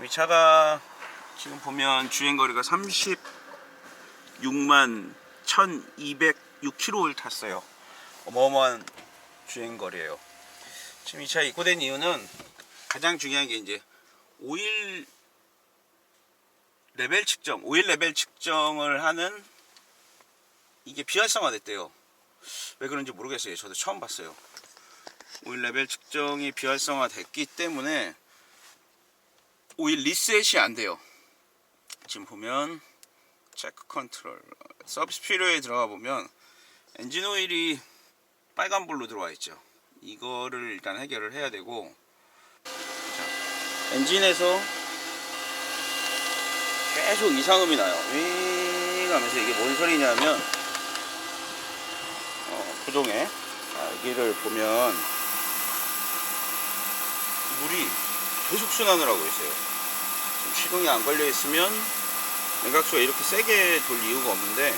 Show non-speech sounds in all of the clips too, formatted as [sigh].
지금 이 차가 지금 보면 주행거리가 36만 1206km를 탔어요. 어마어마한 주행거리예요. 지금 이 차 입고된 이유는 가장 중요한 게 이제 오일 레벨 측정, 오일 레벨 측정을 하는 이게 비활성화 됐대요. 왜 그런지 모르겠어요. 저도 처음 봤어요. 오일 레벨 측정이 비활성화 됐기 때문에 오일 리셋이 안 돼요. 지금 보면 체크 컨트롤 서비스 필요에 들어가 보면 엔진 오일이 빨간불로 들어와 있죠. 이거를 일단 해결을 해야 되고 자, 엔진에서 계속 이상음이 나요. 윙 하면서 이게 뭔 소리냐면 어, 구동에 자, 여기를 보면 물이 계속 순환을 하고 있어요. 지금 시동이 안 걸려 있으면 냉각수가 이렇게 세게 돌 이유가 없는데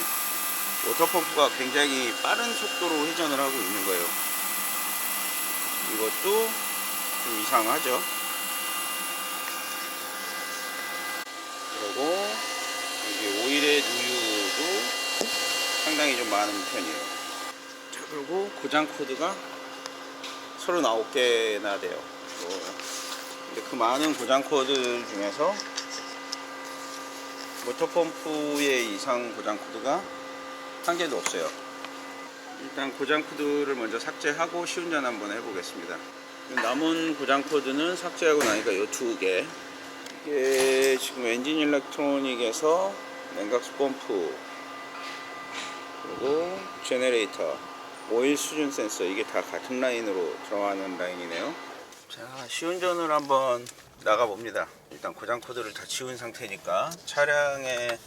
워터펌프가 굉장히 빠른 속도로 회전을 하고 있는 거예요. 이것도 좀 이상하죠. 그리고 여기 오일의 누유도 상당히 좀 많은 편이에요. 자, 그리고 고장 코드가 39개나 돼요. 그 많은 고장 코드 중에서 모터 펌프의 이상 고장 코드가 한 개도 없어요. 일단 고장 코드를 먼저 삭제하고 시운전 한번 해보겠습니다. 남은 고장 코드는 삭제하고 나니까 이 두 개. 이게 지금 엔진 일렉트로닉에서 냉각수 펌프 그리고 제네레이터 오일 수준 센서 이게 다 같은 라인으로 들어가는 라인이네요. 자 시운전을 한번 나가 봅니다. 일단 고장 코드를 다 지운 상태니까 차량의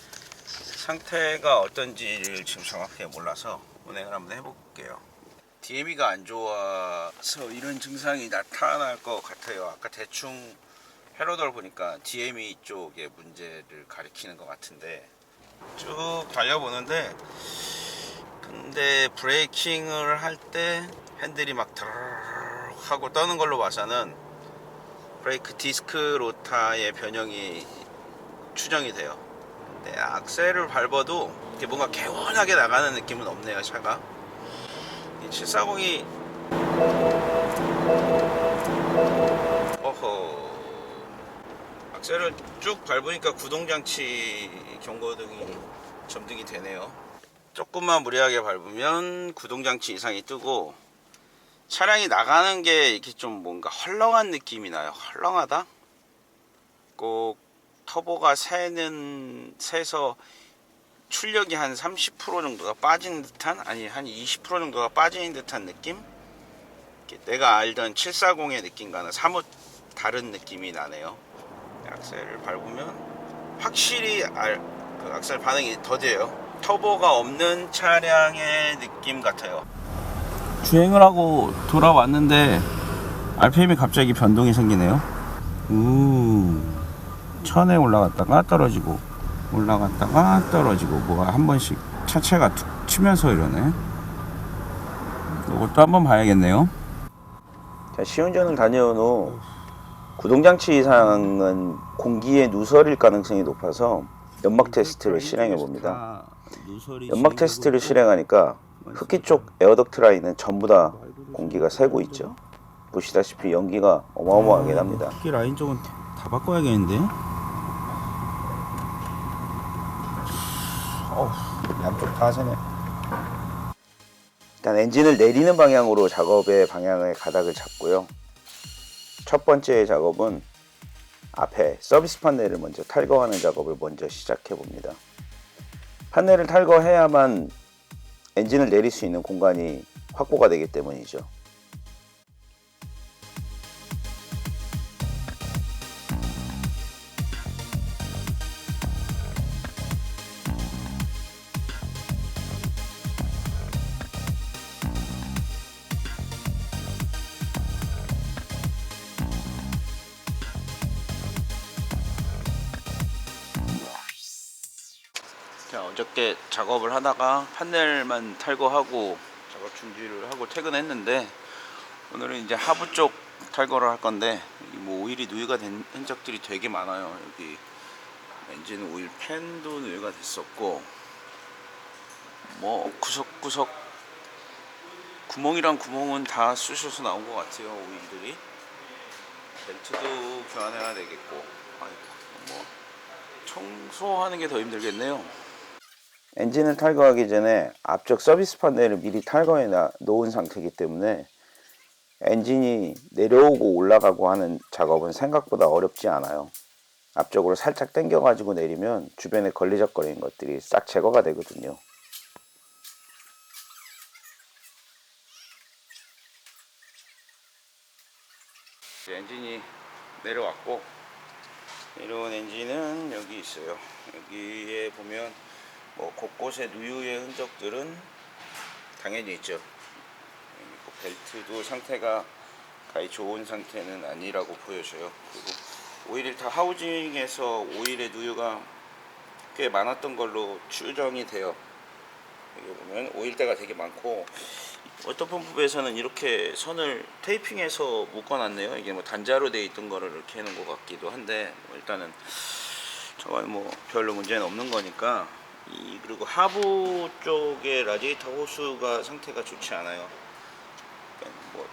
상태가 어떤지를 지금 정확하게 몰라서 운행을 한번 해볼게요. DM이가 안 좋아서 이런 증상이 나타날 것 같아요. 아까 대충 회로도를 보니까 DME 쪽에 문제를 가리키는 것 같은데 쭉 달려보는데 근데 브레이킹을 할 때 핸들이 막 드르르 하고 떠는 걸로 봐서는 브레이크 디스크 로타의 변형이 추정이 돼요. 근데 악셀을 밟아도 뭔가 개원하게 나가는 느낌은 없네요 차가. 이 740이 어허 악셀을 쭉 밟으니까 구동장치 경고등이 점등이 되네요. 조금만 무리하게 밟으면 구동장치 이상이 뜨고 차량이 나가는 게 이렇게 좀 뭔가 헐렁한 느낌이 나요. 헐렁하다? 꼭 터보가 새는 새서 출력이 한 30% 정도가 빠지는 듯한 아니 한 20% 정도가 빠지는 듯한 느낌? 내가 알던 740의 느낌과는 사뭇 다른 느낌이 나네요. 악셀을 밟으면 확실히 알, 그 악셀 반응이 더뎌요. 터보가 없는 차량의 느낌 같아요. 주행을 하고 돌아왔는데 RPM이 갑자기 변동이 생기네요. 우 천에 올라갔다가 떨어지고 올라갔다가 떨어지고 뭐가 한 번씩 차체가 툭 치면서 이러네. 이것도 한번 봐야겠네요. 자, 시운전을 다녀온 후 구동장치 이상은 공기의 누설일 가능성이 높아서 연막 테스트를 실행해 봅니다. 연막 테스트를 실행하니까 흡기 쪽 에어덕트 라인은 전부 다 공기가 새고 있죠. 보시다시피 연기가 어마어마하게 납니다. 흡기 라인 쪽은 다 바꿔야겠는데? 어, 양쪽 다 새네. 일단 엔진을 내리는 방향으로 작업의 방향의 가닥을 잡고요. 첫 번째 작업은 앞에 서비스 판넬을 먼저 탈거하는 작업을 먼저 시작해 봅니다. 판넬을 탈거해야만 엔진을 내릴 수 있는 공간이 확보가 되기 때문이죠. 어저께 작업을 하다가 판넬만 탈거하고 작업 중지를 하고 퇴근했는데 오늘은 이제 하부 쪽 탈거를 할 건데 이뭐 오일이 누유가 된 흔적들이 되게 많아요. 여기 엔진 오일 팬도 누유가 됐었고 뭐 구석구석 구멍이랑 구멍은 다 쑤셔서 나온 것 같아요. 오일들이 벨트도 교환해야 되겠고 아이고 뭐 청소하는 게 더 힘들겠네요. 엔진을 탈거하기 전에 앞쪽 서비스 판넬을 미리 탈거해 놔- 놓은 상태이기 때문에 엔진이 내려오고 올라가고 하는 작업은 생각보다 어렵지 않아요. 앞쪽으로 살짝 당겨 가지고 내리면 주변에 걸리적거리는 것들이 싹 제거가 되거든요. 엔진이 내려왔고 내려온 엔진은 여기 있어요. 여기에 보면 뭐 곳곳에 누유의 흔적들은 당연히 있죠. 그 벨트도 상태가 가히 좋은 상태는 아니라고 보여져요. 그리고 오일 다 하우징에서 오일의 누유가 꽤 많았던 걸로 추정이 돼요. 여기 보면 오일대가 되게 많고 어떤 펌프에서는 이렇게 선을 테이핑해서 묶어놨네요. 이게 뭐 단자로 돼 있던 거를 이렇게 해놓은 것 같기도 한데 뭐 일단은 저건 뭐 별로 문제는 없는 거니까 이 그리고 하부 쪽에 라디에이터 호스가 상태가 좋지 않아요. 뭐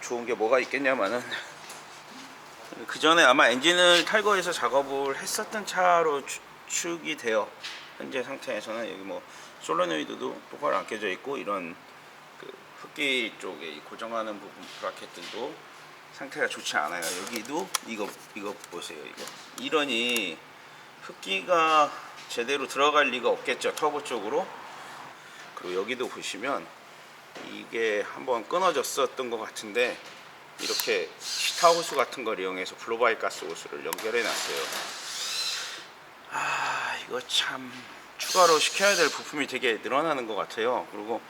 좋은 게 뭐가 있겠냐마는 [laughs] 그 전에 아마 엔진을 탈거해서 작업을 했었던 차로 추, 축이 돼요. 현재 상태에서는 여기 뭐 솔로노이드도 똑바로 안 껴져 있고 이런 그 흡기 쪽에 이 고정하는 부분 브라켓들도 상태가 좋지 않아요. 여기도 이거 이거 보세요. 이거 이러니 흡기가 제대로 들어갈 리가 없겠죠. 터보 쪽으로. 그리고 여기도 보시면 이게 한번 끊어졌었던 것 같은데 이렇게 시타 호스 같은 걸 이용해서 블로바이 가스 호스를 연결해 놨어요. 아 이거 참 추가로 시켜야 될 부품이 되게 늘어나는 것 같아요. 그리고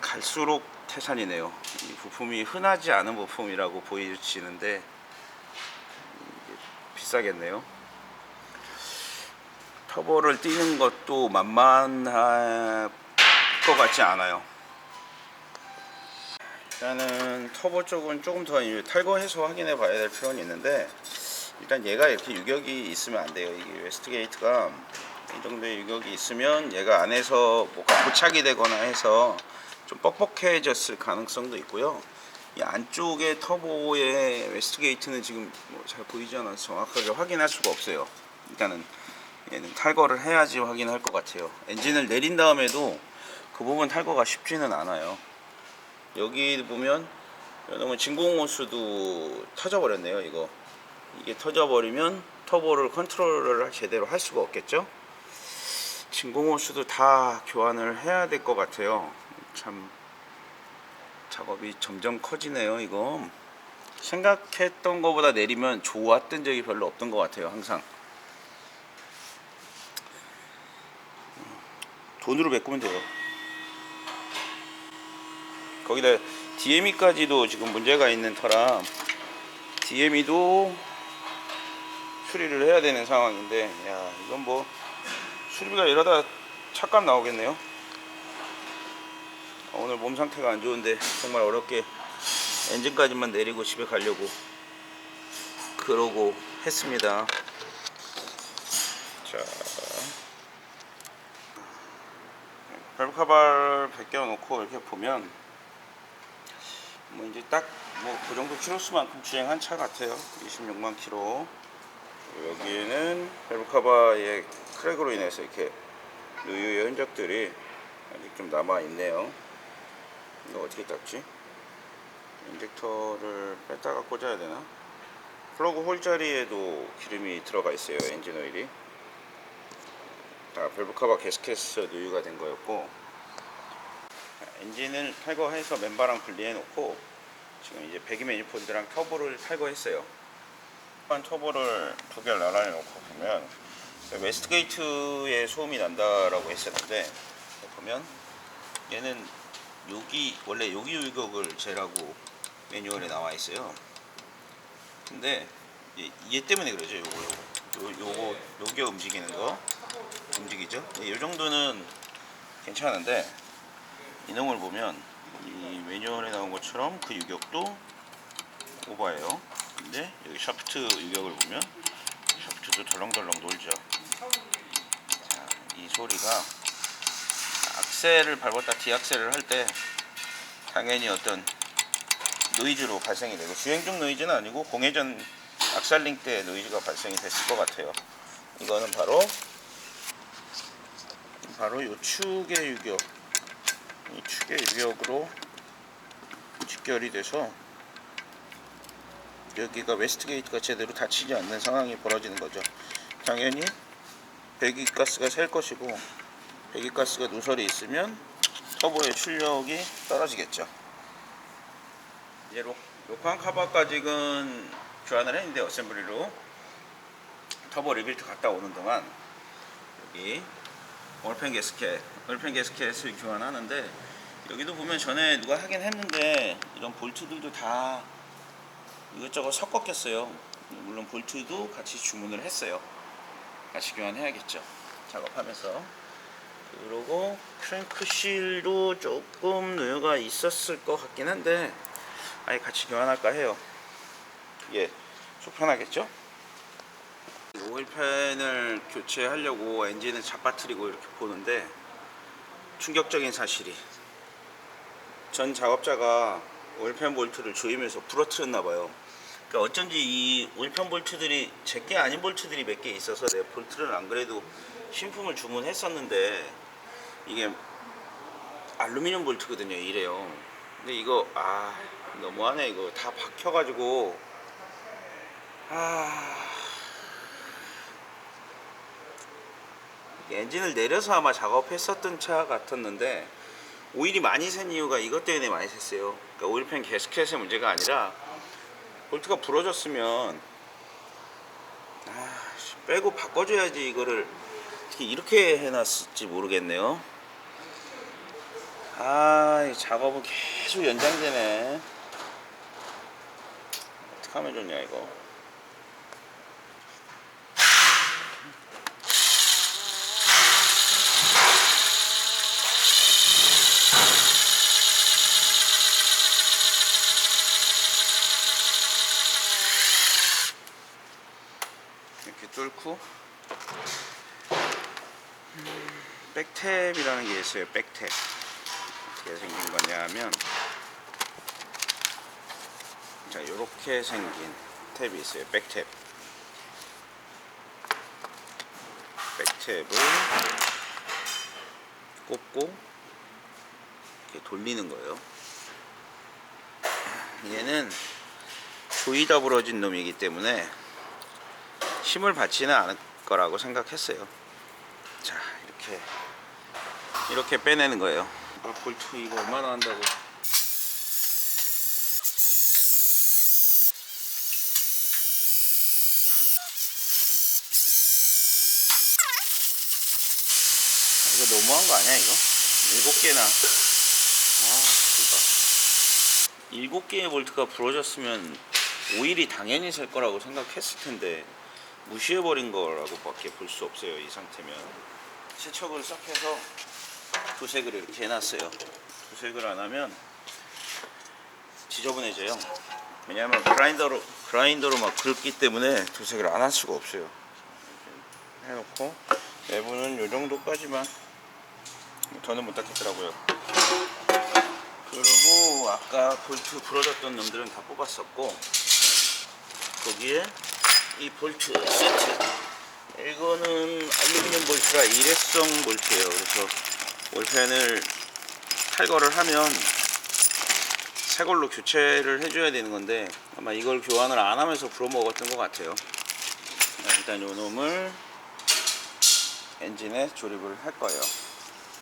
갈수록 태산이네요. 이 부품이 흔하지 않은 부품이라고 보이시는데 이게 비싸겠네요. 터보를 띄는 것도 만만할 것 같지 않아요. 일단은 터보 쪽은 조금 더 탈거해서 확인해 봐야 될 필요는 있는데 일단 얘가 이렇게 유격이 있으면 안 돼요. 이게 웨스트 게이트가 이 정도의 유격이 있으면 얘가 안에서 뭐가 고착이 되거나 해서 좀 뻑뻑해졌을 가능성도 있고요. 이 안쪽에 터보의 웨스트 게이트는 지금 뭐 잘 보이지 않아서 정확하게 확인할 수가 없어요. 일단은 얘는 탈거를 해야지 확인할 것 같아요. 엔진을 내린 다음에도 그 부분 탈거가 쉽지는 않아요. 여기 보면 이놈은 진공 호스도 터져버렸네요. 이거 이게 터져버리면 터보를 컨트롤을 제대로 할 수가 없겠죠. 진공 호스도 다 교환을 해야 될 것 같아요. 참 작업이 점점 커지네요. 이거 생각했던 것보다 내리면 좋았던 적이 별로 없던 것 같아요. 항상 돈으로 메꾸면 돼요. 거기다 DME까지도 지금 문제가 있는 터라 DME도 수리를 해야 되는 상황인데 야 이건 뭐 수리비가 이러다 차값 나오겠네요 어, 오늘 몸 상태가 안 좋은데 정말 어렵게 엔진까지만 내리고 집에 가려고 그러고 했습니다 자 밸브 카바를 벗겨 놓고 이렇게 보면 뭐 이제 딱 뭐 그 정도 키로수만큼 주행한 차 같아요. 26만 키로. 여기에는 밸브 카바의 크랙으로 인해서 이렇게 누유의 흔적들이 아직 좀 남아 있네요. 이거 어떻게 닦지? 인젝터를 뺐다가 꽂아야 되나? 플러그 홀 자리에도 기름이 들어가 있어요. 엔진 오일이. 다 밸브 카바 계속해서 누유가 된 거였고 엔진을 탈거해서 맨바랑 분리해 놓고 지금 이제 배기 매니폴드랑 터보를 탈거했어요. 일반 터보를 두 개를 나란히 놓고 보면 웨스트 게이트에 소음이 난다라고 했었는데 보면 얘는 여기 원래 여기 유격을 재라고 매뉴얼에 나와 있어요. 근데 얘, 얘 때문에 그러죠. 요거 요거 요, 요거 요겨 움직이는 거 움직이죠. 네, 이 정도는 괜찮은데 이놈을 보면 이 매뉴얼에 나온 것처럼 그 유격도 오버예요. 근데 여기 샤프트 유격을 보면 샤프트도 덜렁덜렁 놀죠. 자, 이 소리가 악셀을 밟았다 디악셀을 할 때 당연히 어떤 노이즈로 발생이 되고 주행 중 노이즈는 아니고 공회전 악살링 때 노이즈가 발생이 됐을 것 같아요. 이거는 바로 바로 요 축의 유격 이 축의 유격으로 직결이 돼서 여기가 웨스트 게이트가 제대로 닫히지 않는 상황이 벌어지는 거죠. 당연히 배기가스가 셀 것이고 배기가스가 누설이 있으면 터보의 출력이 떨어지겠죠. 이제 로, 로칸 카바까지는 교환을 했는데 어셈블리로 터보 리빌트 갔다 오는 동안 여기 올펜 게스켓, 올펜 게스켓을 교환하는데 여기도 보면 전에 누가 하긴 했는데 이런 볼트들도 다 이것저것 섞었겠어요. 물론 볼트도 같이 주문을 했어요. 같이 교환해야겠죠. 작업하면서. 그리고 크랭크실도 조금 누유가 있었을 것 같긴 한데 아예 같이 교환할까 해요. 이게 속 편하겠죠? 오일팬을 교체하려고 엔진을 잡아뜨리고 이렇게 보는데 충격적인 사실이 전 작업자가 오일팬 볼트를 조이면서 부러뜨렸나 봐요. 그러니까 어쩐지 이 오일팬 볼트들이 제게 아닌 볼트들이 몇 개 있어서 내 볼트를 안 그래도 신품을 주문했었는데 이게 알루미늄 볼트거든요. 이래요. 근데 이거 아 너무하네 이거 다 박혀가지고 아 엔진을 내려서 아마 작업했었던 차 같았는데 오일이 많이 샌 이유가 이것 때문에 많이 샜어요. 그러니까 오일팬 게스켓의 문제가 아니라 볼트가 부러졌으면 아, 씨, 빼고 바꿔줘야지 이거를 어떻게 이렇게 해놨을지 모르겠네요. 아, 이 작업은 계속 연장되네. 어떻게 하면 좋냐 이거. 뚫고 음, 백탭이라는 게 있어요. 백탭 어떻게 생긴 거냐 하면 자 이렇게 생긴 탭이 있어요. 백탭 백탭을 꽂고 이렇게 돌리는 거예요. 얘는 조이다 부러진 놈이기 때문에 힘을 받지는 않을 거라고 생각했어요. 자, 이렇게 이렇게 빼내는 거예요. 아, 볼트 이거 얼마나 한다고? 이거 너무한 거 아니야 이거? 일곱 개나. 아, 이거. 일곱 개의 볼트가 부러졌으면 오일이 당연히 셀 거라고 생각했을 텐데 무시해버린 거라고밖에 볼 수 없어요 이 상태면. 세척을 싹 해서 도색을 이렇게 해놨어요. 도색을 안 하면 지저분해져요. 왜냐하면 그라인더로 그라인더로 막 긁기 때문에 도색을 안 할 수가 없어요. 해놓고 내부는 요 정도까지만 더는 못 닦겠더라고요. 그리고 아까 볼트 부러졌던 놈들은 다 뽑았었고 거기에 이 볼트 세트. 이거는 알루미늄 볼트라 일회성 볼트예요. 그래서 올펜을 탈거를 하면 새 걸로 교체를 해줘야 되는 건데 아마 이걸 교환을 안 하면서 불어먹었던 것 같아요. 일단 요 놈을 엔진에 조립을 할 거예요